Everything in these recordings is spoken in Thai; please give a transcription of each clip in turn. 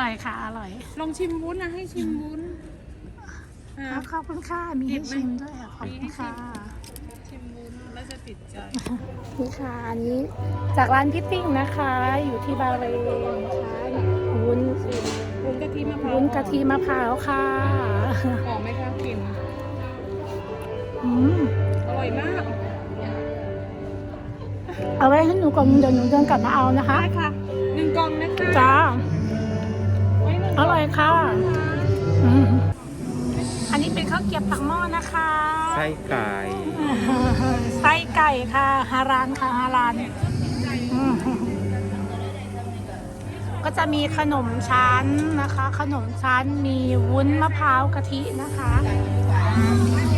ร่อยค่ะ อร่อย ลองชิมวุ้นนะให้ชิมวุ้นอะ ขอบคุณค่ะ มีให้ชิมด้วยอะขอบคุณค่ะ ชิมวุ้นแล้วจะติดใจ นี่ค่ะ อันนี้จากร้านพี่ติ่งนะคะ อยู่ที่บาเรนค่ะวุ้นวุ้นกะทิมะพร้าววุ้นกะทิมะพร้าวค่ะหอมไหมคะกลิ่นอืมอร่อยมากเอาไว้ให้หนูก่อนเดี๋ยวหนูเดินกลับมาเอานะคะ ได้ค่ะหนึ่งกล่องนะคะ จ้าไว้หนึ่งก อล่องร่อยค่ะนะคะอืมอันนี้เป็นข้าวเกรี๊ยวปักหม้อนะคะ ไส้ไก่ ไส้ไก่ค่ะฮารานค่ะฮารานอืมก็จะมีขนมชั้นนะคะ ขนมชั้นมีวุ้นมะพร้าวกะทินะคะนะคะ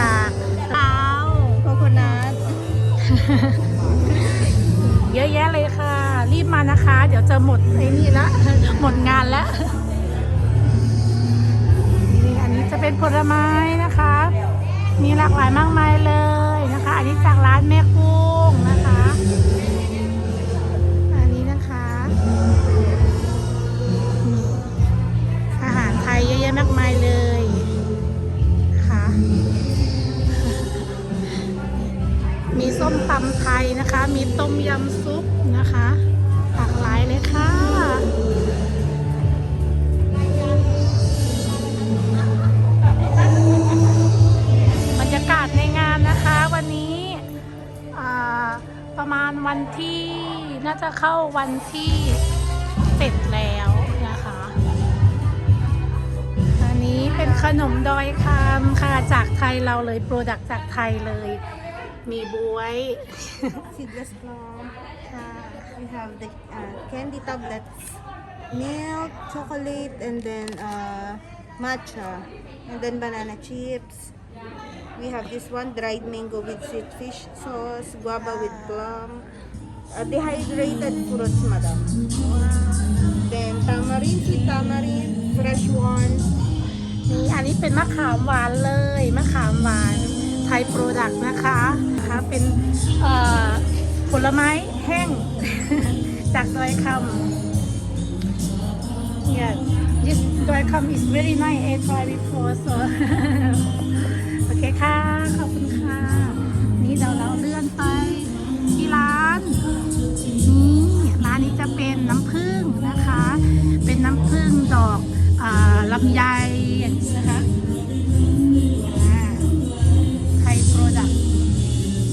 สดจากเท้าโคโคนัทเยอะแยะเลยค่ะ รีบมานะคะ เดี๋ยวจะหมดไอ้นี่ละหมดงานแล้วนี่อันนี้จะเป็นผลไม้นะคะ มีหลากหลายมากมายเลยนะคะ อันนี้จากร้านแม่กุ้ ประมาณวันที่น่าจะเข้าวันที่เสร็จแล้วนะคะ อันนี้เป็นขนมดอยคำค่ะจากไทยเราเลยโปรดักต์จากไทยเลย มีบวย seedless plum. ค่ะ We have the uh, candy tablets, milk, chocolate, and then uh, matcha, and then banana chips. We have this one dried mango with sweet fish sauce, guava with plum, uh, dehydrated fruits, madam. Then tamarind, sweet tamarind, fresh one. นี่อันนี้เป็นมะขามหวานเลย มะขามหวานไทยโปรดักต์นะคะนะคะ เป็นผลไม้แห้ง จากดอยคำ Yes this ดอยคำ is very nice I tried before so เป็นน้ำผึ้งนะคะ เป็นน้ำผึ้งดอกอลำไยนะคะไทยโปรดักต์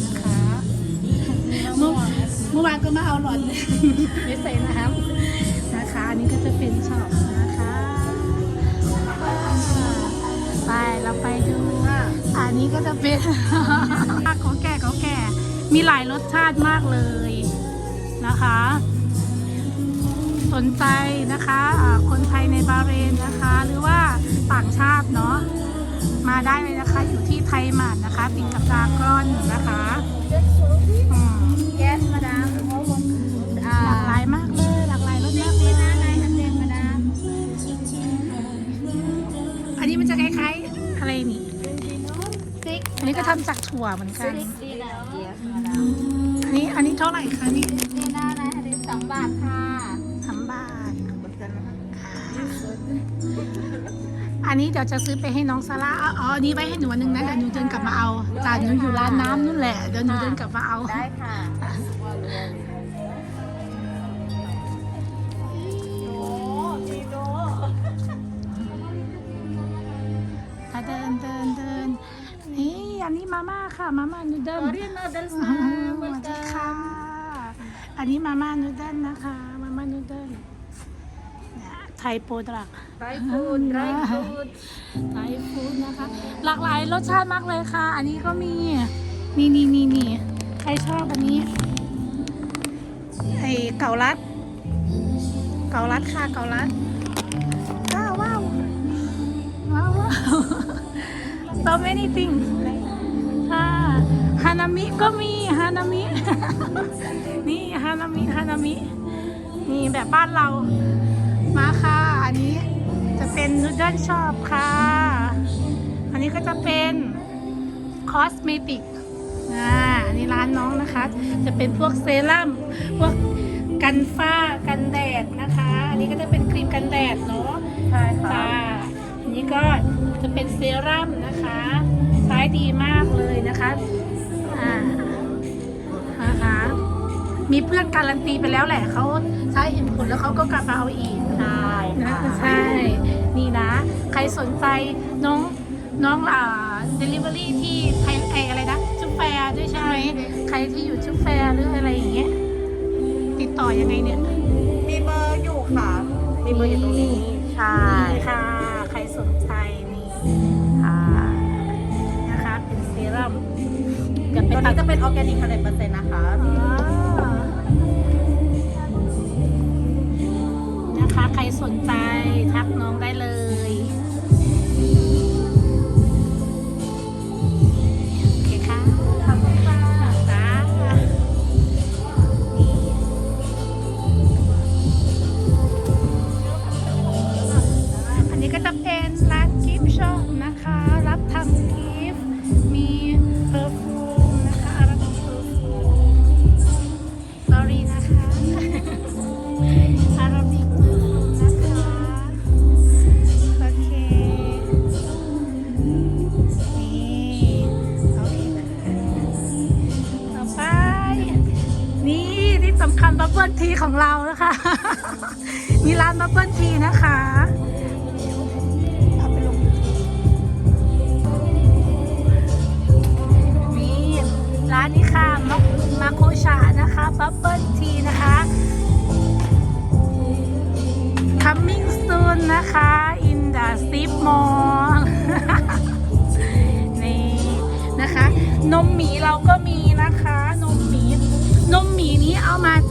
นะคะเมื่อเมื่อวานก็มาเอาหลอดไม่ใส่น้ำนะคะ อันนี้ก็จะเป็นช็อปนะคะ ไปเราไปดูอันนี้ก็จะเป็นของแก่ของแก่มีหลายรสชาติมากเลยนะคะ นใจนะคะอ่าคนไทยในบาห์เรนนะคะ หรือว่าต่างชาติเนาะมาได้เลยนะคะ อยู่ที่ไทยหมาดนะคะ ติดกับดรากอนนะคะอืม Yes, madam. หลากหลายมากเลยหลากหลายรสมากเลย madam. อันนี้มันจะคล้ายๆอะไรนี่ Six. อันนี้ก็ทำจากถั่วเหมือนกัน Yes, madam. อันนี้อันนี้เท่าไหร่คะนี่นี่ได้นะอันนี้สองบาทค่ะ นนี้เดี๋ยวจะซื้อไปให้น้องซาร่าอ๋ออ๋ออันนี้ไว้ให้หนูอันนึงนะเดี๋ยวหนูเดินกลับมาเอาจานหนูอยู่ร้านน้ำนู่นแหละเดี๋ยวหนูเดินกลับมาเอาได้ค่ะอะเดินเดินเดินนี่อันนี้มาม่าค่ะมาม่านูเดิล Korean noodles ส na. วัสดีค่ะอันนี้มาม่านูเดิลนะคะมาม่านูเดิล ไทยโปรดัก Dry food, dry food. ไทยฟู้ดนะคะ หลากหลายรสชาติมากเลยค่ะ อันนี้ก็มี นี่นี่นี่นี่ใครชอบอันนี้ ไอเก่าลัด เกาลัดค่ะ เกาลัดว้าวว้าวว้าวว้าว so many things ค่ะฮานามิก็มีฮานามิ นี่ฮานามิฮานามิ นี่แบบบ้านเรา มาค่ะ อันนี้จะเป็นนูเดิลชอปค่ะ อันนี้ก็จะเป็นคอสเมติกอ่าอันนี้ร้านน้องนะคะ จะเป็นพวกเซรั่มพวกกันฝ้ากันแดดนะคะ อันนี้ก็จะเป็นครีมกันแดดเนาะใช่ค่ะค่ะอันนี้ก็จะเป็นเซรั่มนะคะใช้ดีมากเลยนะคะอ่านะคะมีเพื่อนการันตีไปแล้วแหละเขาใช้เห็นผลแล้วเขาก็กลับมาเอาอีกใช่ นะค่ะใช่นี่นะ ใครสนใจน้องน้องอ่า delivery ที่ไทยไออะไรนะชุบแฟร์ด้วยใช่ไหมใครที่อยู่ชุบแฟร์หรืออะไรอย่างเงี้ยติดต่อยังไงเนี่ยมีเบอร์อยู่ค่ะมีเบอร์อยู่ตรงนี้ใช่นี่ค่ะ ใครสนใจนี่ค่ะนะคะเป็นเซรั่มจะตัเป็วนนี้จะเป็นออร์แกนิก100%นะคะ สนใจทักน้องได้เลย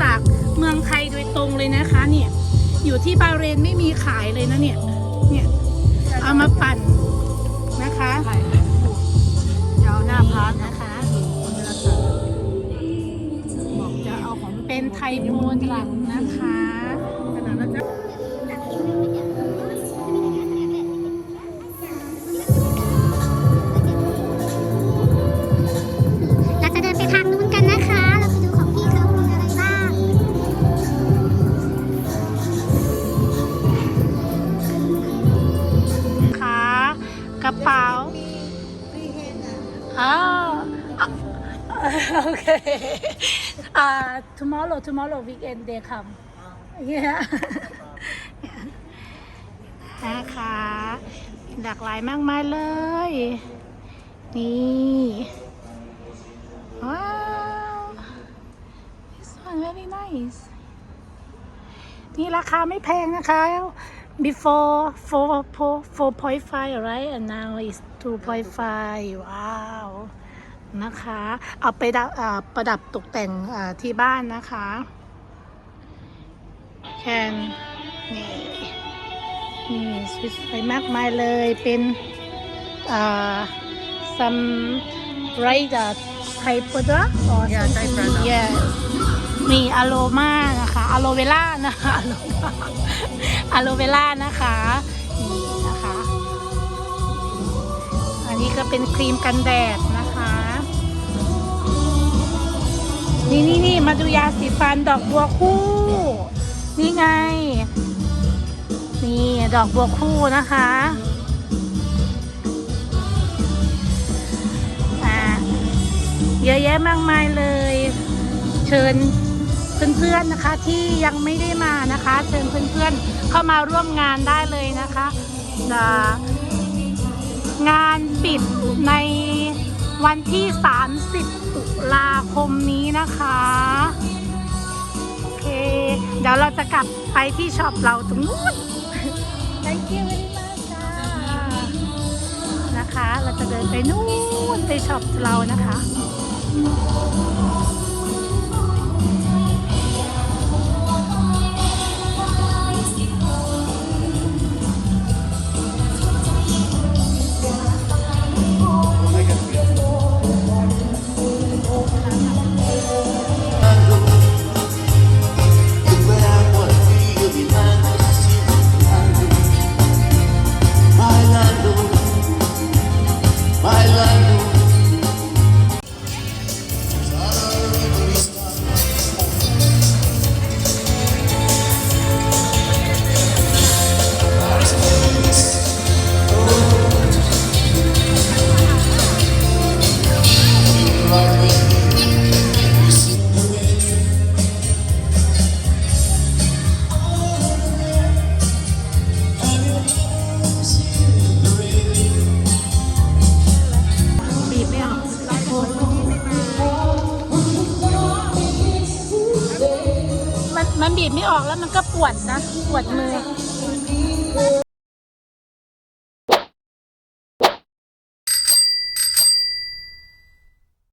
จากเมืองไทยโดยตรงเลยนะคะ เนี่ย อยู่ที่บาห์เรนไม่มีขายเลยนะเนี่ย เนี่ย เอามาปั่นนะคะเดี๋ยวหน้าพาร์ทนะคะบอกจะเอาของเป็นไทยโปรดักต์นะคะขนาดนั้นจะ อ่า tomorrow tomorrow weekend they come yeah นะคะ หลากหลายมากมายเลย นี่ ว้าว this one very nice นี่ราคาไม่แพงนะคะ before 4 4.5 right and now is 2.5 ว้าว นะคะ เอาไปดับอ่าประดับตกแต่งอ่าที่บ้านนะคะ แคนนี่นี่สวยๆมากมายเลยเป็นอ่า some right uh, Thai product or Yeah, Thai something product. yes มีอะโลมานะคะอะโลเวล่านะคะอะโลอะโลเวล่านะคะนี่นะคะ อันนี้ก็เป็นครีมกันแดด นี่นี่นี่มาดูยาสีฟันดอกบัวคู่ นี่ไง นี่ดอกบัวคู่นะคะอ่าเยอะแยะมากมายเลย เชิญเพื่อนๆนะคะที่ยังไม่ได้มานะคะ เชิญเพื่อนๆเข้ามาร่วมงานได้เลยนะคะงานปิดใน วันที่ 30 ตุลาคมนี้นะคะ โอเค เดี๋ยวเราจะกลับไปที่ช็อปเราตรงนู้น thank you very much จ้านะคะ เราจะเดินไปนู่นไปช็อปเรานะคะ ก็ปวดนะ ปวดมือ